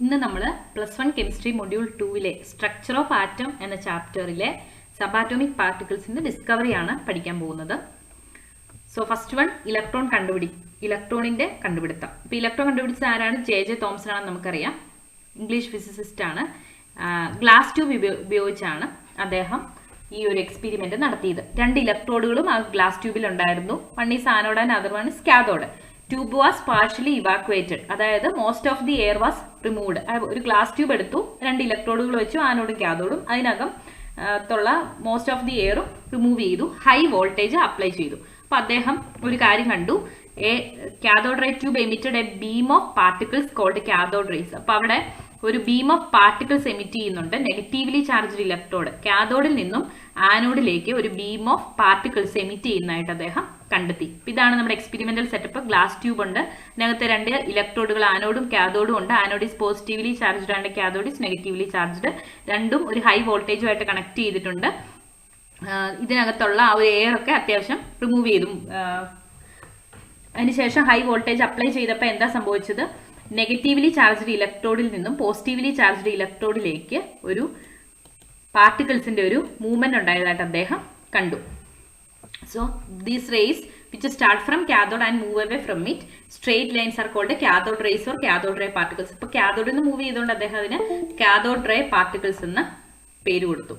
ഇന്ന് നമ്മൾ plus one chemistry module ടൂവിലെ സ്ട്രക്ചർ ഓഫ് ആറ്റം എന്ന ചാപ്റ്ററിലെ സബാറ്റോമിക് പാർട്ടിക്കിൾസിന്റെ ഡിസ്കവറിയാണ് പഠിക്കാൻ പോകുന്നത്. സോ ഫസ്റ്റ് വൺ ഇലക്ട്രോൺ കണ്ടുപിടി ഇലക്ട്രോണിന്റെ കണ്ടുപിടുത്തം. ഇപ്പൊ ഇലക്ട്രോൺ കണ്ടുപിടിച്ച ആരാണ്? ജെ ജെ തോംസൺ ആണെന്ന് നമുക്കറിയാം. ഇംഗ്ലീഷ് ഫിസിസിസ്റ്റ് ആണ്. ഗ്ലാസ് ട്യൂബ് ഉപയോഗിച്ചാണ് അദ്ദേഹം ഈ ഒരു എക്സ്പെരിമെന്റ് നടത്തിയത്. രണ്ട് ഇലക്ട്രോഡുകളും ആ ഗ്ലാസ് ട്യൂബിൽ ഉണ്ടായിരുന്നു. One is anode and other one is tube was partially evacuated അതായത് most of the air was removed ഒരു ഗ്ലാസ് ട്യൂബ് എടുത്തു. രണ്ട് ഇലക്ട്രോഡുകൾ വെച്ചു. ആനോടും ക്യാതോടും അതിനകം ത്തുള്ള മോസ്റ്റ് ഓഫ് ദി എയറും റിമൂവ് ചെയ്തു. ഹൈ വോൾട്ടേജ് അപ്ലൈ ചെയ്തു. അപ്പൊ അദ്ദേഹം ഒരു കാര്യം കണ്ടു. A cathode ray tube emitted a beam of particles called cathode rays അപ്പൊ അവിടെ ഒരു ബീം ഓഫ് പാർട്ടിക്കിൾസ് എമിറ്റ് ചെയ്യുന്നുണ്ട്. Negatively charged electrode. കാഥോഡിൽ നിന്നും ആനോഡിലേക്ക് ഒരു ബീം ഓഫ് പാർട്ടിക്കിൾസ് എമിറ്റ് ചെയ്യുന്നതായിട്ട് അദ്ദേഹം കണ്ടെത്തി. ഇതാണ് നമ്മുടെ എക്സ്പെരിമെന്റൽ സെറ്റപ്പ് ഗ്ലാസ് ട്യൂബ് ഉണ്ട്. ഇതിനകത്ത് രണ്ട് ഇലക്ട്രോഡുകൾ ആനോഡും കാഥോഡും ഉണ്ട്. ആനോഡ് പോസിറ്റീവ്ലി ചാർജ്ഡ് ആണ് കാഥോഡ് നെഗറ്റീവ്ലി ചാർജ്ഡ് രണ്ടും ഒരു ഹൈ വോൾട്ടേജുമായിട്ട് കണക്ട് ചെയ്തിട്ടുണ്ട്. ഇതിനകത്തുള്ള ആ ഒരു എയർ ഒക്കെ അത്യാവശ്യം റിമൂവ് ചെയ്തു. അതിനുശേഷം ഹൈ വോൾട്ടേജ് അപ്ലൈ ചെയ്തപ്പോൾ എന്താ സംഭവിച്ചത്? നെഗറ്റീവ്ലി ചാർജ്ഡ് ഇലക്ട്രോഡിൽ നിന്നും പോസിറ്റീവ്ലി ചാർജ്ഡ് ഇലക്ട്രോഡിലേക്ക് ഒരു പാർട്ടിക്കിൾസിന്റെ ഒരു മൂവ്മെന്റ് ഉണ്ടായതായിട്ട് അദ്ദേഹം കണ്ടു. So these raise which start from cathode and move away from it straight lines are called cathode raise or cathode ray particles ഇപ്പൊ കാതോഡിൽ നിന്ന് മൂവ് ചെയ്തുകൊണ്ട് അദ്ദേഹം അതിന് കാതോഡ് റേ പാർട്ടിക്കിൾസ് എന്ന് പേര് കൊടുത്തു.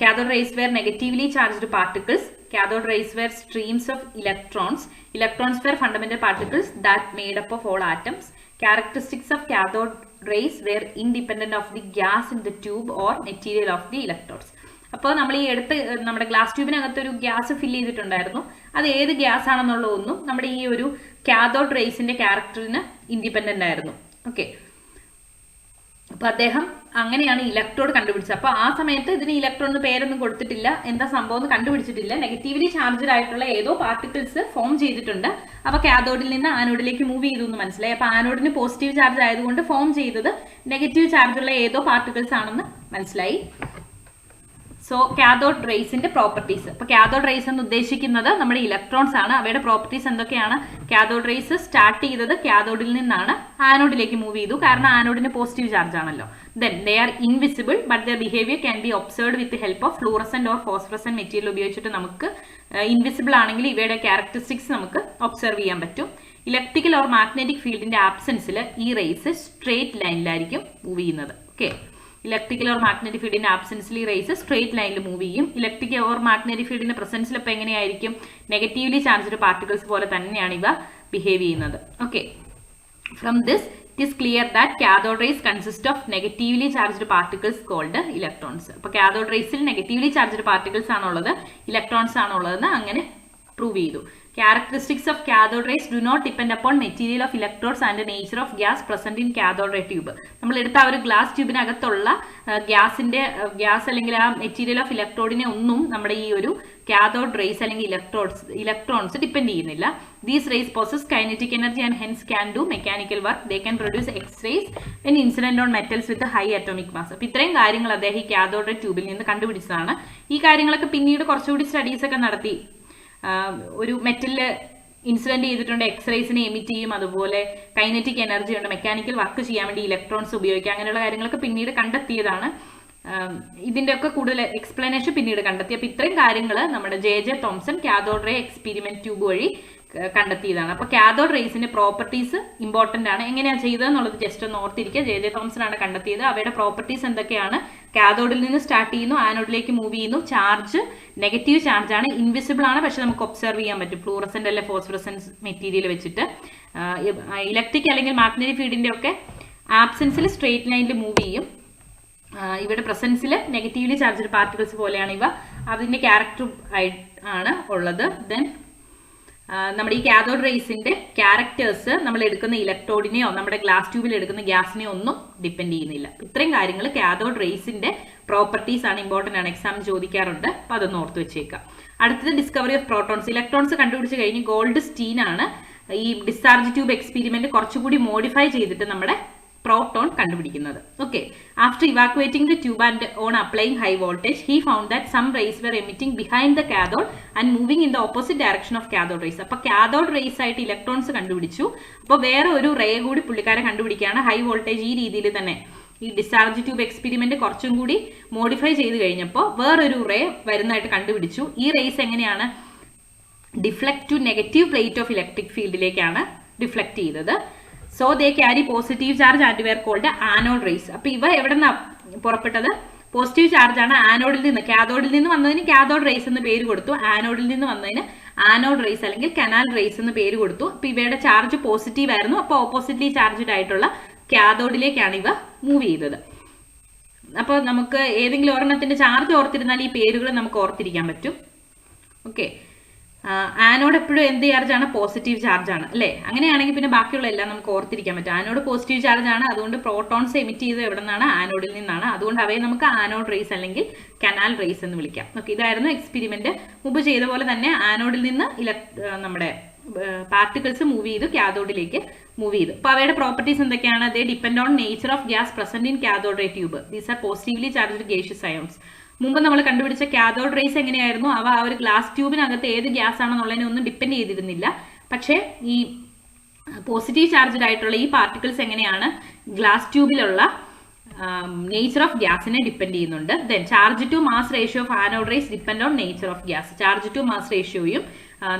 Cathode rays were negatively charged particles. Cathode rays were streams of electrons electrons were fundamental particles that made up of all atoms characteristics of cathode rays were independent of the gas in the tube or material of the electrodes അപ്പോൾ നമ്മൾ ഈ എടുത്ത് നമ്മുടെ glass ട്യൂബിനകത്ത് ഒരു gas fill ചെയ്തിട്ടുണ്ടായിരുന്നു അത് ഏത് gas ആണെന്നുള്ള ഒന്നും നമ്മുടെ ഈ ഒരു കാതോഡ് റേസിന്റെ ക്യാരക്ടറിന് ഇൻഡിപെൻഡന്റ് ആയിരുന്നു ഓക്കെ അപ്പൊ അദ്ദേഹം അങ്ങനെയാണ് ഇലക്ട്രോഡ് കണ്ടുപിടിച്ചത്. അപ്പോൾ ആ സമയത്ത് ഇതിന് ഇലക്ട്രോൺ എന്ന് പേരൊന്നും കൊടുത്തിട്ടില്ല. എന്താ സംഭവം എന്ന് കണ്ടുപിടിച്ചിട്ടില്ല. നെഗറ്റീവ്ലി ചാർജഡ് ആയിട്ടുള്ള ഏതോ പാർട്ടിക്കിൾസ് ഫോം ചെയ്തിട്ടുണ്ട്. അപ്പോൾ കാഥോഡിൽ നിന്ന് ആനോഡിലേക്ക് മൂവ് ചെയ്തു എന്ന് മനസ്സിലായി. അപ്പോൾ ആനോഡിന് പോസിറ്റീവ് ചാർജ് ആയതുകൊണ്ട് ഫോം ചെയ്തത് നെഗറ്റീവ് ചാർജുള്ള ഏതോ പാർട്ടിക്കിൾസ് ആണെന്ന് മനസ്സിലായി. സോ കാതോഡ് റേസിന്റെ പ്രോപ്പർട്ടീസ് അപ്പൊ കാതോഡ് റേസ് എന്ന് ഉദ്ദേശിക്കുന്നത് നമ്മുടെ ഇലക്ട്രോൺസ് ആണ്. അവയുടെ പ്രോപ്പർട്ടീസ് എന്തൊക്കെയാണ്? കാതോഡ് റേസ് സ്റ്റാർട്ട് ചെയ്തത് കാതോഡിൽ നിന്നാണ്. ആനോഡിലേക്ക് മൂവ് ചെയ്തു. കാരണം ആനോഡിന് പോസിറ്റീവ് ചാർജ് ആണല്ലോ. Then they are invisible but their behaviour can be observed with help of fluorescent or phosphorescent material ഉപയോഗിച്ചിട്ട് നമുക്ക് ഇൻവിസിബിൾ ആണെങ്കിൽ ഇവയുടെ ക്യാരക്ടറിസ്റ്റിക്സ് നമുക്ക് ഒബ്സർവ് ചെയ്യാൻ പറ്റും. ഇലക്ട്രിക്കൽ ഓർ മാഗ്നറ്റിക് ഫീൽഡിന്റെ ആബ്സെൻസിൽ ഈ റേസ് സ്ട്രേറ്റ് ലൈനിലായിരിക്കും മൂവ് ചെയ്യുന്നത്. ഓക്കെ ഇലക്ട്രിക്കൽ ഓർ മാഗ്നറ്റിക് ഫീൽഡിന്റെ ആബ്സെൻസിൽ റേസ് സ്ട്രേറ്റ് ലൈനിൽ മൂവ് ചെയ്യും. ഇലക്ട്രിക് ഓർ മാഗ്നറ്റിക് ഫീൽഡിന്റെ പ്രസൻസിൽ അപ്പോൾ എങ്ങനെയായിരിക്കും? നെഗറ്റീവ്ലി ചാർജ്ഡ് പാർട്ടിക്കിൾസ് പോലെ തന്നെയാണ് ഇവ ബിഹേവ് ചെയ്യുന്നത്. Okay from this it is clear that cathode rays consist of negatively charged particles called electrons അപ്പോൾ കാഥോഡ് റേസിൽ നെഗറ്റീവ്ലി ചാർജ്ഡ് പാർട്ടിക്കിൾസ് ആണുള്ളത് ഇലക്ട്രോൺസ് ആണുള്ളതെന്ന് അങ്ങനെ പ്രൂവ് ചെയ്തു. Characteristics of cathode rays do not depend upon material of electrodes and nature of gas present in cathode ray tube. നമ്മൾ എടുത്ത ആ ഒരു ഗ്ലാസ് ട്യൂബിനകത്തുള്ള ഗ്യാസിന്റെ ഗ്യാസ് അല്ലെങ്കിൽ ആ മെറ്റീരിയൽ ഓഫ് ഇലക്ട്രോഡിനെ ഒന്നും നമ്മുടെ ഈ ഒരു കാഥോഡ് റേസ് അല്ലെങ്കിൽ ഇലക്ട്രോഡ്സ് ഇലക്ട്രോൺസ് ഡിപ്പെൻഡ് ചെയ്യുന്നില്ല. These rays process kinetic energy and hence can do mechanical work they can produce X rays and incident on metals with high atomic mass അപ്പൊ ഇത്രയും കാര്യങ്ങൾ അദ്ദേഹം ഈ കാതോഡ് റേ ട്യൂബിൽ നിന്ന് കണ്ടുപിടിച്ചതാണ്. ഈ കാര്യങ്ങളൊക്കെ പിന്നീട് കുറച്ചുകൂടി സ്റ്റഡീസ് ഒക്കെ നടത്തി ഒരു മെറ്റലിൽ ഇൻസിഡന്റ് ചെയ്തിട്ടുണ്ട് എക്സ്റേസിനെ എമിറ്റ് ചെയ്യും അതുപോലെ കൈനറ്റിക് എനർജി ഉണ്ട് മെക്കാനിക്കൽ വർക്ക് ചെയ്യാൻ വേണ്ടി ഇലക്ട്രോൺസ് ഉപയോഗിക്കുക അങ്ങനെയുള്ള കാര്യങ്ങളൊക്കെ പിന്നീട് കണ്ടെത്തിയതാണ്. ഇതിന്റെ ഒക്കെ കൂടുതൽ എക്സ്പ്ലനേഷൻ പിന്നീട് കണ്ടെത്തി. അപ്പൊ ഇത്രയും കാര്യങ്ങൾ നമ്മുടെ J J Thomson cathode ray experiment tube വഴി കണ്ടെത്തിയതാണ്. അപ്പൊ കാഥോഡ് റേസിന്റെ പ്രോപ്പർട്ടീസ് ഇമ്പോർട്ടന്റ് ആണ്. എങ്ങനെയാണ് ചെയ്തതെന്നുള്ളത് ജസ്റ്റ് ഒന്ന് ഓർത്തിരിക്കുക. ജെ ജെ തോംസൺ ആണ് കണ്ടെത്തിയത്. അവയുടെ പ്രോപ്പർട്ടീസ് എന്തൊക്കെയാണ്? കാഥോഡിൽ നിന്ന് സ്റ്റാർട്ട് ചെയ്യുന്നു ആനോഡിലേക്ക് മൂവ് ചെയ്യുന്നു. ചാർജ് നെഗറ്റീവ് ചാർജ് ആണ്. ഇൻവിസിബിൾ ആണ്. പക്ഷെ നമുക്ക് ഒബ്സർവ് ചെയ്യാൻ പറ്റും. ഫ്ലൂറസെന്റ് അല്ലെ ഫോസ്ഫറസെൻസ് മെറ്റീരിയൽ വെച്ചിട്ട്. ഇലക്ട്രിക് അല്ലെങ്കിൽ മാഗ്നറ്റിക് ഫീൽഡിന്റെ ഒക്കെ ആബ്സെൻസിൽ സ്ട്രേറ്റ് ലൈനിൽ മൂവ് ചെയ്യും. ഇവിടെ പ്രസൻസിൽ നെഗറ്റീവ്ലി ചാർജ്ഡ് പാർട്ടിക്കിൾസ് പോലെയാണ് ഇവ. അതിന്റെ ക്യാരക്ടർ ആണ് ഉള്ളത്. ദെൻ നമ്മുടെ ഈ കാഥോഡ് റേസിന്റെ ക്യാരക്ടേഴ്സ് നമ്മൾ എടുക്കുന്ന ഇലക്ട്രോഡിനെയോ നമ്മുടെ ഗ്ലാസ് ട്യൂബിൽ എടുക്കുന്ന ഗ്യാസിനെയോ ഒന്നും ഡിപ്പെൻഡ് ചെയ്യുന്നില്ല. ഇത്രയും കാര്യങ്ങൾ കാഥോഡ് റേസിന്റെ പ്രോപ്പർട്ടീസ് ആണ് ഇമ്പോർട്ടന്റ് ആണ്. എക്സാം ചോദിക്കാറുണ്ട്. അപ്പൊ അതൊന്ന് ഓർത്ത് വെച്ചേക്കാം. അടുത്തത് ഡിസ്കവറി ഓഫ് പ്രോട്ടോൺസ് ഇലക്ട്രോൺസ് കണ്ടുപിടിച്ച് കഴിഞ്ഞ് ഗോൾഡ് സ്റ്റീൻ ആണ് ഈ ഡിസ്ചാർജ് ട്യൂബ് എക്സ്പെരിമെന്റ് കുറച്ചുകൂടി മോഡിഫൈ ചെയ്തിട്ട് നമ്മുടെ പ്രോട്ടോൺ കണ്ടുപിടിക്കുന്നത്. Okay after evacuating the tube and on applying high voltage he found that some rays were emitting behind the cathode and moving in the opposite direction of cathode rays അപ്പൊ cathode rays ആയിട്ട് electrons കണ്ടുപിടിച്ചു. അപ്പോൾ വേറെ ഒരു ray കൂടി പുള്ളിക്കാരെ കണ്ടുപിടിക്കുകയാണ്. High voltage ഈ രീതിയിൽ തന്നെ. ഈ ഡിസ്ചാർജ് ട്യൂബ് എക്സ്പെരിമെന്റ് കുറച്ചും കൂടി മോഡിഫൈ ചെയ്ത് കഴിഞ്ഞപ്പോൾ വേറൊരു റേ വരുന്നതായിട്ട് കണ്ടുപിടിച്ചു. ഈ റേസ് എങ്ങനെയാണ്? Deflect to negative plate of electric ഫീൽഡിലേക്കാണ് deflect ചെയ്തത്. So they carry positive charge and were called anode rays അപ്പൊ ഇവ എവിടെ നിന്നാണ് പുറപ്പെട്ടത്? പോസിറ്റീവ് ചാർജ് ആണ് ആനോഡിൽ നിന്ന്. കാഥോഡിൽ നിന്ന് വന്നതിന് കാഥോഡ് റേസ് എന്ന് പേര് കൊടുത്തു. ആനോഡിൽ നിന്ന് വന്നതിന് ആനോഡ് റേസ് അല്ലെങ്കിൽ കനാൽ റേസ് എന്ന് പേര് കൊടുത്തു. അപ്പൊ ഇവയുടെ ചാർജ് പോസിറ്റീവ് ആയിരുന്നു. അപ്പോൾ ഓപ്പോസിറ്റ്ലി ചാർജ്ഡ് ആയിട്ടുള്ള കാഥോഡിലേക്കാണ് ഇവ മൂവ് ചെയ്തത്. അപ്പോൾ നമുക്ക് ഏതെങ്കിലും ഒരെണ്ണത്തിന്റെ ചാർജ് ഓർത്തിരുന്നാൽ ഈ പേരുകൾ നമുക്ക് ഓർത്തിരിക്കാൻ പറ്റും. ഓക്കെ ആനോഡ് എപ്പോഴും എന്ത് ചാർജാണ്? പോസിറ്റീവ് ചാർജ് ആണ് അല്ലേ? അങ്ങനെയാണെങ്കിൽ പിന്നെ ബാക്കിയുള്ള എല്ലാം നമുക്ക് ഓർത്തിരിക്കാൻ പറ്റും. ആനോട് പോസിറ്റീവ് ചാർജ് ആണ് അതുകൊണ്ട് പ്രോട്ടോൺസ് എമിറ്റ് ചെയ്ത് എവിടെ നിന്നാണ്? ആനോഡിൽ നിന്നാണ്. അതുകൊണ്ട് അവയെ നമുക്ക് ആനോഡ് റേസ് അല്ലെങ്കിൽ കനാൽ റേസ് എന്ന് വിളിക്കാം. ഓക്കെ ഇതായിരുന്നു എക്സ്പെരിമെന്റ് മുമ്പ് ചെയ്ത പോലെ തന്നെ ആനോഡിൽ നിന്ന് നമ്മുടെ പാർട്ടിക്കിൾസ് മൂവ് ചെയ്തു കാഥോഡിലേക്ക് മൂവ് ചെയ്തു. അപ്പോൾ അവയുടെ പ്രോപ്പർട്ടീസ് എന്തൊക്കെയാണ്? They depend on nature of gas present in cathode tube these are positively charged gaseous ions മുമ്പ് നമ്മൾ കണ്ടുപിടിച്ച കാഥോഡ് റേസ് എങ്ങനെയായിരുന്നു? അവ ആ ഒരു ഗ്ലാസ് ട്യൂബിനകത്ത് ഏത് ഗ്യാസ് ആണെന്നുള്ളതിനെ ഒന്നും ഡിപ്പെൻഡ് ചെയ്തിരുന്നില്ല. പക്ഷേ ഈ പോസിറ്റീവ് ചാർജ്ഡ് ആയിട്ടുള്ള ഈ പാർട്ടിക്കിൾസ് എങ്ങനെയാണ് ഗ്ലാസ് ട്യൂബിലുള്ള നേച്ചർ ഓഫ് ഗ്യാസിനെ ഡിപ്പെൻഡ് ചെയ്യുന്നുണ്ട്. Then charge to mass ratio of anode rays depend on nature of gas. Charge to mass റേഷ്യോയും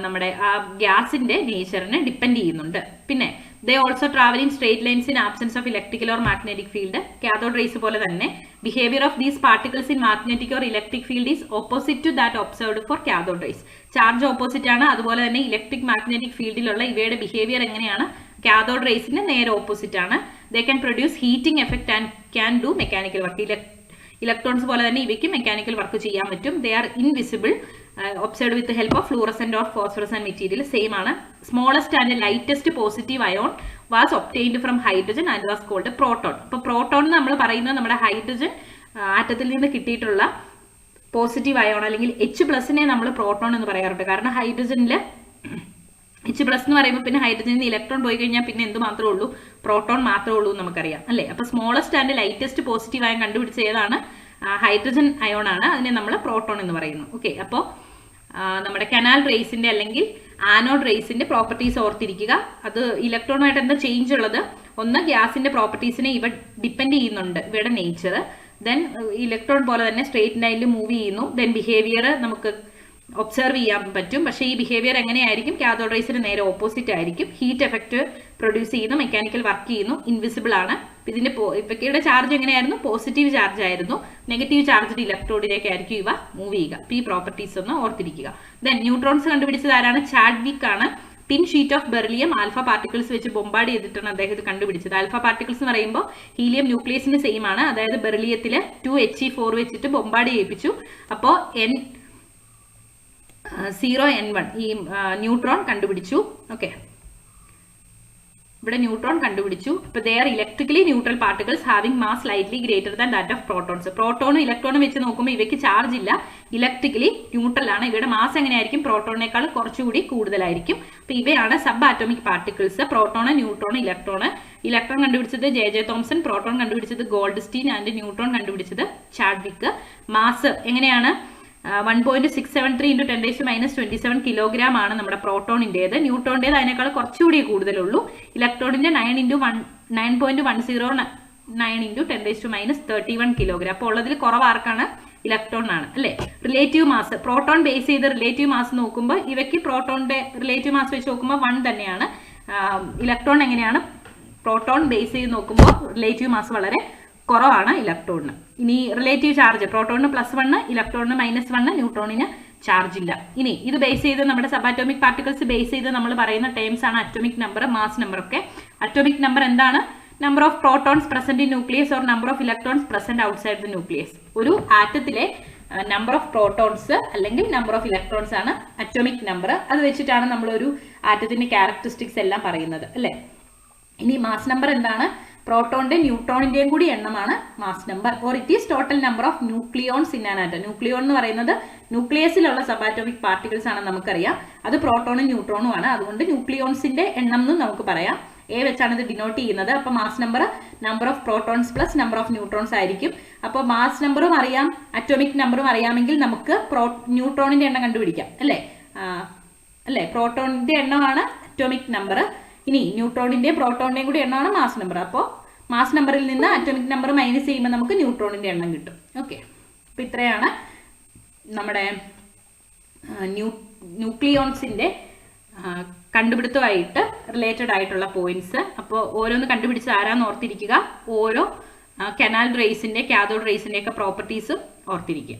നമ്മുടെ ആ ഗ്യാസിന്റെ നേച്ചറിനെ ഡിപ്പെൻഡ് ചെയ്യുന്നുണ്ട്. പിന്നെ they also travel in straight lines in absence of electrical or magnetic field cathode rays പോലെ തന്നെ. Behaviour of these particles in magnetic or electric field is opposite to that observed for cathode rays charge opposite ആണ്. അതുപോലെ തന്നെ electric magnetic ഫീൽഡിലുള്ള ഇവയുടെ behaviour എങ്ങനെയാണ്? Cathode റേസിന് നേരെ opposite ആണ്. They can produce heating effect and can do mechanical work electrons പോലെ തന്നെ ഇവയ്ക്ക് മെക്കാനിക്കൽ വർക്ക് ചെയ്യാൻ പറ്റും. They are invisible observe with help of fluorescent or phosphorescent material same ആണ്. Smallest and lightest positive ion was obtained from hydrogen and was called proton അപ്പോൾ proton എന്ന് നമ്മൾ പറയുന്നത് നമ്മുടെ ഹൈഡ്രജൻ ആറ്റത്തിൽ നിന്ന് കിട്ടിയിട്ടുള്ള പോസിറ്റീവ് അയോൺ അല്ലെങ്കിൽ എച്ച് പ്ലസിനെ നമ്മൾ പ്രോട്ടോൺ എന്ന് പറയാറുണ്ട്. കാരണം ഹൈഡ്രജനിൽ എച്ച് പ്ലസ് എന്ന് പറയുമ്പോൾ പിന്നെ ഹൈഡ്രജനിൽ നിന്ന് ഇലക്ട്രോൺ പോയി കഴിഞ്ഞാൽ പിന്നെ എന്ത് മാത്രമേ ഉള്ളൂ? പ്രോട്ടോൺ മാത്രമേ ഉള്ളൂ എന്ന് നമുക്കറിയാം. അല്ലേ? അപ്പോൾ smallest and lightest positive ion കണ്ടുപിടിച്ച ഏതാണ്? ഹൈഡ്രജൻ അയോൺ ആണ്. അതിനെ നമ്മൾ പ്രോട്ടോൺ എന്ന് പറയുന്നു. ഓക്കെ അപ്പോൾ നമ്മുടെ കനാൽ റേസിന്റെ അല്ലെങ്കിൽ ആനോഡ് റേസിന്റെ പ്രോപ്പർട്ടീസ് ഓർത്തിരിക്കുക. അത് ഇലക്ട്രോണുമായിട്ട് എന്താ ചേഞ്ച് ഉള്ളത്? ഒന്ന് ഗ്യാസിന്റെ പ്രോപ്പർട്ടീസിനെ ഇവ ഡിപ്പെൻഡ് ചെയ്യുന്നുണ്ട്. ഇവയുടെ നേച്ചർ ദെൻ ഇലക്ട്രോൺ പോലെ തന്നെ സ്ട്രേറ്റ് ലൈനിൽ മൂവ് ചെയ്യുന്നു. ദെൻ ബിഹേവിയർ നമുക്ക് ഒബ്സർവ് ചെയ്യാൻ പറ്റും. പക്ഷേ ഈ ബിഹേവിയർ എങ്ങനെയായിരിക്കും? കാഥോഡ് റേസിന് നേരെ ഓപ്പോസിറ്റ് ആയിരിക്കും. ഹീറ്റ് എഫക്റ്റ് പ്രൊഡ്യൂസ് ചെയ്യുന്നു. മെക്കാനിക്കൽ വർക്ക് ചെയ്യുന്നു. ഇൻവിസിബിൾ ആണ്. ഇതിന്റെ ഇവയ്ക്കയുടെ ചാർജ് എങ്ങനെയായിരുന്നു? പോസിറ്റീവ് ചാർജ് ആയിരുന്നു. നെഗറ്റീവ് ചാർജ് ചാർജ്ഡ് ഇലക്ട്രോഡിലേക്കായിരിക്കും ഇവ മൂവ് ചെയ്യുക. പി പ്രോപ്പർട്ടീസ് ഒന്ന് ഓർത്തിരിക്കുക. ദെൻ ന്യൂട്രോൺസ് കണ്ടുപിടിച്ചത് ആരാണ്? ചാഡ്വിക് ആണ്. Thin sheet of beryllium alpha particles വെച്ച് ബൊമ്പാഡ് ചെയ്തിട്ടാണ് അദ്ദേഹം ഇത് കണ്ടുപിടിച്ചത്. ആൽഫ പാർട്ടിക്കിൾസ് എന്ന് പറയുമ്പോൾ ഹീലിയം ന്യൂക്ലിയസിന് സെയിം ആണ്. അതായത് ബെർലിയത്തിൽ ടു എച്ച് ഇ ഫോർ വെച്ചിട്ട് ബൊമ്പാഡ് ചെയ്യിപ്പിച്ചു. അപ്പോൾ എൻ സീറോ എൻ വൺ ഈ ന്യൂട്രോൺ കണ്ടുപിടിച്ചു. ഓക്കെ ഇവിടെ ന്യൂട്രോൺ കണ്ടുപിടിച്ചു. ഇപ്പൊ they are electrically neutral particles having mass lightly greater than that of protons പ്രോട്ടോണും ഇലക്ട്രോണും വെച്ച് നോക്കുമ്പോൾ ഇവയ്ക്ക് ചാർജ് ഇല്ല. ഇലക്ട്രിക്കലി ന്യൂട്രൽ ആണ്. ഇവയുടെ മാസ് എങ്ങനെയായിരിക്കും? പ്രോട്ടോണിനേക്കാൾ കുറച്ചുകൂടി കൂടുതലായിരിക്കും. അപ്പൊ ഇവയാണ് sub atomic particles proton neutron electron electron കണ്ടുപിടിച്ചത് ജെ ജെ തോംസൺ പ്രോട്ടോൺ കണ്ടുപിടിച്ചത് ഗോൾഡ് സ്റ്റീൻ ആൻഡ് ന്യൂട്രോൺ കണ്ടുപിടിച്ചത് ചാഡ്വിക്ക് മാസ് എങ്ങനെയാണ്? One point six seven three into ten minus twenty seven kilogram ആണ് നമ്മുടെ പ്രോട്ടോണിന്റേത് ന്യൂട്രോണിന്റേത് അതിനേക്കാൾ കുറച്ചുകൂടി കൂടുതലുള്ളൂ. ഇലക്ട്രോണിന്റെ nine into one nine point one zero nine into ten two minus thirty one kilogram അപ്പോൾ ഉള്ളതിൽ കുറവാർക്കാണ് ഇലക്ട്രോൺ ആണ് അല്ലേ? റിലേറ്റീവ് മാസ് പ്രോട്ടോൺ ബേസ് ചെയ്ത് റിലേറ്റീവ് മാസ് നോക്കുമ്പോൾ ഇവയ്ക്ക് പ്രോട്ടോണിന്റെ റിലേറ്റീവ് മാസ് വെച്ച് നോക്കുമ്പോൾ വൺ തന്നെയാണ്. ഇലക്ട്രോൺ എങ്ങനെയാണ്? പ്രോട്ടോൺ ബേസ് ചെയ്ത് നോക്കുമ്പോൾ റിലേറ്റീവ് മാസ് വളരെ കുറവാണ് ഇലക്ട്രോണിന്. ഇനി റിലേറ്റീവ് ചാർജ് പ്രോട്ടോണിന് പ്ലസ് വണ്ണ് ഇലക്ട്രോണിന് മൈനസ് വണ്ണ് ന്യൂട്രോണിന് ചാർജ് ഇല്ല. ഇനി ഇത് ബേസ് ചെയ്ത് നമ്മുടെ സബ് അറ്റോമിക് പാർട്ടിക്കിൾസ് ബേസ് ചെയ്ത് നമ്മൾ പറയുന്ന ടേംസ് ആണ് അറ്റോമിക് നമ്പർ മാസ് നമ്പർ ഒക്കെ. അറ്റോമിക് നമ്പർ എന്താണ്? Number of protons present in nucleus or number of electrons present outside the nucleus ഒരു ആറ്റത്തിലെ നമ്പർ ഓഫ് പ്രോട്ടോൺസ് അല്ലെങ്കിൽ നമ്പർ ഓഫ് ഇലക്ട്രോൺസ് ആണ് അറ്റോമിക് നമ്പർ അത് വെച്ചിട്ടാണ് നമ്മൾ ഒരു ആറ്റത്തിന്റെ ക്യാരക്ടറിസ്റ്റിക്സ് എല്ലാം പറയുന്നത് അല്ലേ? ഇനി മാസ് നമ്പർ എന്താണ്? പ്രോട്ടോണിന്റെ ന്യൂട്രോണിന്റെയും കൂടി എണ്ണമാണ് mass number. Or it is total number of nucleons in an nucleon എന്ന് പറയുന്നത് ന്യൂക്ലിയസിലുള്ള സബാറ്റോമിക് പാർട്ടിക്കിൾസ് ആണെന്ന് നമുക്കറിയാം. അത് പ്രോട്ടോണും ന്യൂട്രോണും ആണ് അതുകൊണ്ട് ന്യൂക്ലിയോൺസിന്റെ എണ്ണം എന്നും നമുക്ക് പറയാം. എ വെച്ചാണ് ഇത് ഡിനോട്ട് ചെയ്യുന്നത്. അപ്പോൾ mass number number of protons plus number of neutrons ആയിരിക്കും. അപ്പോൾ മാസ് നമ്പറും അറിയാം അറ്റോമിക് നമ്പറും അറിയാമെങ്കിൽ നമുക്ക് പ്രോ ന്യൂട്രോണിന്റെ എണ്ണം കണ്ടുപിടിക്കാം. അല്ലേ? അല്ലേ? പ്രോട്ടോണിന്റെ എണ്ണമാണ് അറ്റോമിക് നമ്പർ ഇനി ന്യൂട്രോണിന്റെ പ്രോട്ടോണിന്റെയും കൂടി എണ്ണമാണ് മാസ് നമ്പർ. അപ്പോൾ മാസ് നമ്പറിൽ നിന്ന് അറ്റോമിക് നമ്പർ മൈനസ് ചെയ്യുമ്പോൾ നമുക്ക് ന്യൂട്രോണിന്റെ എണ്ണം കിട്ടും. ഓക്കെ അപ്പോൾ ഇത്രയാണ് നമ്മുടെ ന്യൂ ന്യൂക്ലിയോൺസിന്റെ കണ്ടുപിടുത്തമായിട്ട് റിലേറ്റഡ് ആയിട്ടുള്ള പോയിന്റ്സ് അപ്പോൾ ഓരോന്ന് കണ്ടുപിടിച്ച് ആരാന്ന് ഓർത്തിരിക്കുക. ഓരോ കനാൽ റേസിന്റെ കാതോഡ് റേസിന്റെ ഒക്കെ പ്രോപ്പർട്ടീസും ഓർത്തിരിക്കുക.